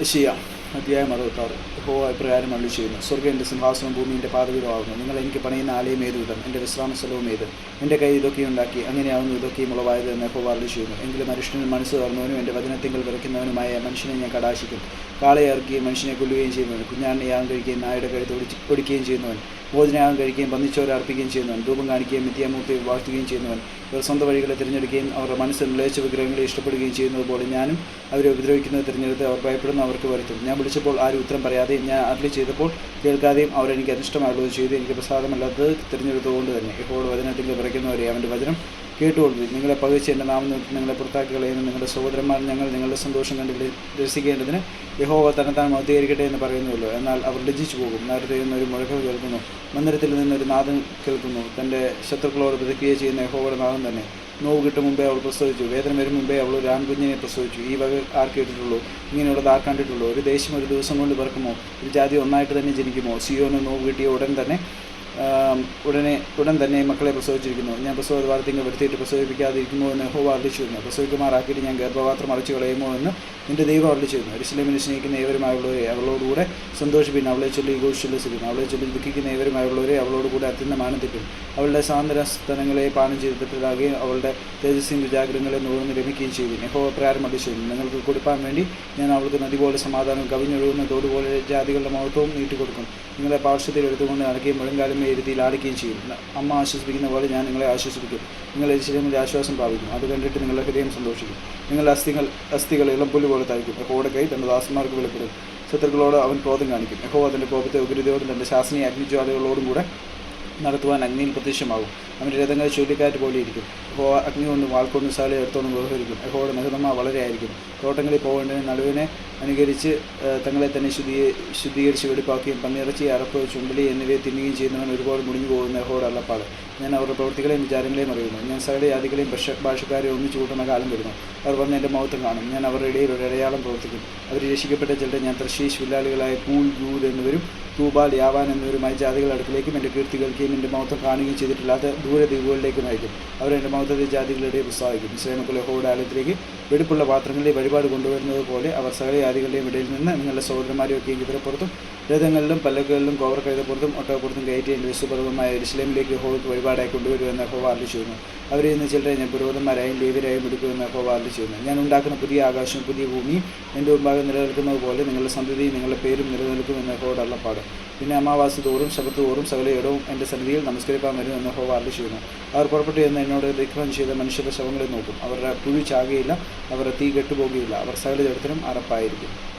യശിയ അധ്യായം അറുപത്താറ് ഇപ്പോൾ അഭിപ്രായം അള്ളി ചെയ്യുന്നു. സ്വർഗം എന്റെ സിംഹാസനം ഭൂമിന്റെ പാതവിധമാകുന്നു. നിങ്ങൾ എനിക്ക് പണിയുന്ന ആലയം ഏത് വിധം? എന്റെ വിശ്രാമ സ്ഥലവും ഏത്? എന്റെ കൈ ഇതൊക്കെ ഉണ്ടാക്കി അങ്ങനെയാവുന്നു ഇതൊക്കെയും ഉളവായത് എന്ന് ഇപ്പോൾ അള്ളി ചെയ്യുന്നു. എങ്കിലും മനുഷ്യന് മനസ്സ് തുറന്നവനും എന്റെ വചനത്തിങ്കൽ വിറയ്ക്കുന്നവനുമായ മനുഷ്യനെ ഞാൻ കടാശിക്കും. കാളയെ ഇറക്കുകയും മനുഷ്യനെ കൊല്ലുകയും ചെയ്യുന്നവൻ. കുഞ്ഞാണിനെ യാഗം കഴിക്കുകയും നായുടെ കഴുത്ത് ഒടിക്കുകയും ചെയ്യുന്നവൻ. ഭോജനയാഗം കഴിക്കുകയും പന്നിച്ചോര അർപ്പിക്കുകയും ചെയ്യുന്നവൻ രൂപം കാണിക്കുകയും മിഥ്യാമൂർത്തി വാഴ്ത്തുകയും ചെയ്യുന്നവൻ ഇവർ സ്വന്തം വഴികളെ തിരഞ്ഞെടുക്കുകയും അവരുടെ മനസ്സിൽ മ്ലേച്ഛ വിഗ്രഹങ്ങളെ ഇഷ്ടപ്പെടുകയും ചെയ്യുന്നത് പോലെ ഞാനും അവരെ ഉപദ്രവിക്കുന്നത് തിരഞ്ഞെടുത്ത് അവർ ഭയപ്പെടുന്ന അവർക്ക് വരുത്തും. ഞാൻ വിളിച്ചപ്പോൾ ആരും ഉത്തരം പറയാതെയും ഞാൻ അരളി ചെയ്തപ്പോൾ കേൾക്കാതെയും അവരെനിക്ക് അനിഷ്ടമായുള്ളത് ചെയ്ത്. എനിക്ക് പ്രസാദമല്ലാത്തത് തിരഞ്ഞെടുത്തുകൊണ്ട് തന്നെ. ഇപ്പോൾ വചനത്തിൽ വിറയ്ക്കുന്നവരെ അവന്റെ വചനം കേട്ടുകൊള്ളു നിങ്ങളെ പകച്ച് എന്റെ നാമം നോക്കി നിങ്ങളെ പുറത്താക്കി കളയുന്ന. നിങ്ങളുടെ സഹോദരന്മാർ ഞങ്ങൾ നിങ്ങളുടെ സന്തോഷം കണ്ട് രസിക്കേണ്ടതിന് യഹോവ തന്നെത്താൻ മൗതീകരിക്കട്ടെ എന്ന് പറയുന്നുവല്ലോ. എന്നാൽ അവർ ലജിച്ചു പോകും. നേരത്തെ നിന്നൊരു മുഴക്കം കേൾക്കുന്നു. മന്ദിരത്തിൽ നിന്നൊരു നാദം കേൾക്കുന്നു. തന്റെ ശത്രുക്കളോട് പ്രതിക്രിയ ചെയ്യുന്ന യഹോവയുടെ നാദം തന്നെ. നോവ് കിട്ടും മുമ്പേ അവൾ പ്രസവിച്ചു. വേദന വരും മുമ്പേ അവൾ ഒരു ആൺകുഞ്ഞിനെ പ്രസവിച്ചു. ഈ വക ആർ കേട്ടിട്ടുള്ളൂ. ഇങ്ങനെയുള്ളത് ആർ കണ്ടിട്ടുള്ളൂ. ഒരു ദേശം ഒരു ദിവസം കൊണ്ട് പിറക്കുമോ? ഒരു ജാതി ഒന്നായിട്ട് തന്നെ ജനിക്കുമോ? സിയോന് നോവ് കിട്ടിയ ഉടൻ തന്നെ ഉടനെ ഉടൻ തന്നെ മക്കളെ പ്രസവിച്ചിരിക്കുന്നു. ഞാൻ പ്രസവ വാർത്തങ്ങൾ വരുത്തിയിട്ട് പ്രസവിപ്പിക്കാതിരിക്കുമോ എന്ന് ഹോവ അർപ്പിച്ചിരുന്നു. പ്രസവിക്കുമാറാക്കിയിട്ട് ഞാൻ ഗർഭപാത്രം അടച്ചു കളയുമോ എന്ന് നിന്റെ ദൈവം അർപ്പിച്ചിരുന്നു. എരിശിലേമിനെ സ്നേഹിക്കുന്ന ഏവരുമായുള്ളവരെ അവളോടുകൂടെ സന്തോഷിപ്പിക്കുന്നു. അവളെ ചൊല്ലി ഘോഷിച്ചുല്ലസിക്കുന്നു അവളെ ചൊല്ലി ദുഃഖിക്കുന്ന ഏവരുമായുള്ളവരെ അവളോടുകൂടെ അത്യന്തം ആനന്ദിക്കും അവളുടെ സാന്ദ്ര സ്ഥലങ്ങളെ പാനം ചെയ്ത് അവളുടെ തേജസ്സിന്റെ ജാഗ്രതങ്ങളെ നുകർന്ന് രമിക്കുകയും ചെയ്തു. യഹോവ പ്രാരം അടിച്ചിരുന്നു. നിങ്ങൾക്ക് കൊടുക്കാൻ വേണ്ടി ഞാൻ അവൾക്ക് നദി പോലെ സമാധാനം കവിഞ്ഞൊഴുകുന്ന തോടുപോലെ ജാതികളുടെ മഹത്വവും നീട്ടിക്കൊടുക്കും നിങ്ങളെ പാർശ്വത്തിൽ എടുത്തുകൊണ്ട് നടക്കുകയും മുഴങ്കാലമേ ഇരുത്തിയിൽ ആടിക്കുകയും ചെയ്യും അമ്മ ആശ്വസിപ്പിക്കുന്ന പോലെ ഞാൻ നിങ്ങളെ ആശ്വസിപ്പിക്കും. നിങ്ങൾ എരിശിലേമിന്റെ ആശ്വാസം പ്രാപിക്കും. അത് കണ്ടിട്ട് നിങ്ങളുടെ ഹൃദയം സന്തോഷിക്കും. നിങ്ങളുടെ അസ്ഥികൾ അസ്ഥികൾ ഇളംപുല്ല് പോലെ തയ്ക്കും. യഹോയുടെ കൈ തന്റെ ദാസന്മാർക്ക് വെളിപ്പെടും. ശത്രുക്കളോട് അവൻ ക്രോധം കാണിക്കും. യഹോ അതിന്റെ കോപത്തെ ഉഗ്രതയോടും തന്റെ ശാസനീയ അഗ്നിജ്വാലകളോടും കൂടെ നടത്തുവാൻ അഗ്നിയിൽ പ്രത്യക്ഷമാകും. അവന്റെ രഥങ്ങൾ ചുഴലിക്കാറ്റ് പോലെ ഇരിക്കും. യഹോ അഗ്നി കൊണ്ടും വാൾക്കൊണ്ടും സാല എടുത്തോണ്ടും വ്യവഹരിക്കും. യഹോയുടെ മഹിതമ വളരെ ആയിരിക്കും. തോട്ടങ്ങളിൽ പോകേണ്ടതിന് നടുവിനെ അനുകരിച്ച് തങ്ങളെ തന്നെ ശുദ്ധീ ശുദ്ധീകരിച്ച് വെടിപ്പാക്കുകയും പന്നിയിറച്ചി അറപ്പ് ചുണ്ടലി എന്നിവയെ തിന്നുകയും ചെയ്യുന്നവൻ ഒരുപാട് മുടിഞ്ഞു പോകുന്ന യഹോയുടെ അള്ളപ്പാട്. ഞാൻ അവരുടെ പ്രവൃത്തികളെയും വിചാരങ്ങളെയും അറിയുന്നു. ഞാൻ സകല ജാതികളെയും ഭക്ഷ ഭാഷക്കാരെ ഒന്നിച്ചു കൂട്ടുന്ന കാലം വരുന്നു. അവർ വന്ന് എന്റെ മൗത്തം കാണും. ഞാൻ അവരുടെ ഇടയിൽ ഒരു അടയാളം പ്രവർത്തിക്കും. അവർ രക്ഷിക്കപ്പെട്ട ചിലരെ ഞാൻ തൃശീഷ് വില്ലാളികളായ പൂൾ ഗൂദ് എന്നിവരും തൂബാൽ യാവാൻ എന്നിവരുമായി ജാതികളുടെ അടുക്കിലേക്കും എന്റെ കീർത്തി കേൾക്കുകയും എന്റെ മൗത്തം കാണുകയും ചെയ്തിട്ടില്ലാത്ത ദൂരദ്വീപുകളിലേക്ക് നയിക്കും അവർ എന്റെ മൗത്തത്തെ ജാതികളുടെ പ്രസ്താവിക്കും ഇസ്ലാമക്കുള്ള ആലയത്തിലേക്ക് വെടിപ്പുള്ള പാത്രങ്ങളിലെ വഴിപാട് കൊണ്ടുവരുന്നത് പോലെ അവർ സകല ജാതികളുടെയും ഇടയിൽ നിന്ന് നിങ്ങളുടെ സഹോദരന്മാരെയൊക്കെയും കുതിരപ്പുറത്തും രഥങ്ങളിലും പല്ലക്കുകളിലും കോവർ കഴുതപ്പുറത്തും ഒട്ടകപ്പുറത്തും കയറ്റി എന്റെ വിശ്വപർവമായ ഇസ്ലാമിലേക്ക് ഹോയ്ക്ക് വഴിപാടായി കൊണ്ടുവരുമെന്ന് ഹോവാർഡ് ചെയ്യുന്നു. അവരിൽ നിന്ന് ചിലരെ ഞാൻ പുരോഹിതന്മാരായും ലേവരായും എടുക്കുമെന്ന് ഹോവാർഡ് ചെയ്യുന്നു. ഞാൻ ഉണ്ടാക്കുന്ന പുതിയ ആകാശവും പുതിയ ഭൂമി എന്റെ മുമ്പാകെ നിലനിൽക്കുന്നത് പോലെ നിങ്ങളുടെ സന്തതിയും നിങ്ങളുടെ പേരും നിലനിൽക്കുമെന്ന് ഹോയുടെ അള്ളപ്പാട് പിന്നെ അമാവാസി തോറും ശബത്ത് തോറും സകല ഇടവും എന്റെ സന്നിധിയിൽ നമസ്കരിക്കാൻ വരുമെന്ന് ഹോവാർഡ് ചെയ്യുന്നു. അവർ പുറപ്പെട്ടു എന്ന് എന്നോട് ദിഗ്ഭം ചെയ്ത മനുഷ്യരുടെ ശവങ്ങളെ നോക്കും. അവരുടെ പുഴു ചാകുകയില്ല അവരുടെ തീ കെട്ടുപോകുകയില്ല. അവർ സകല ജഡത്തിനും അറപ്പായിരിക്കും.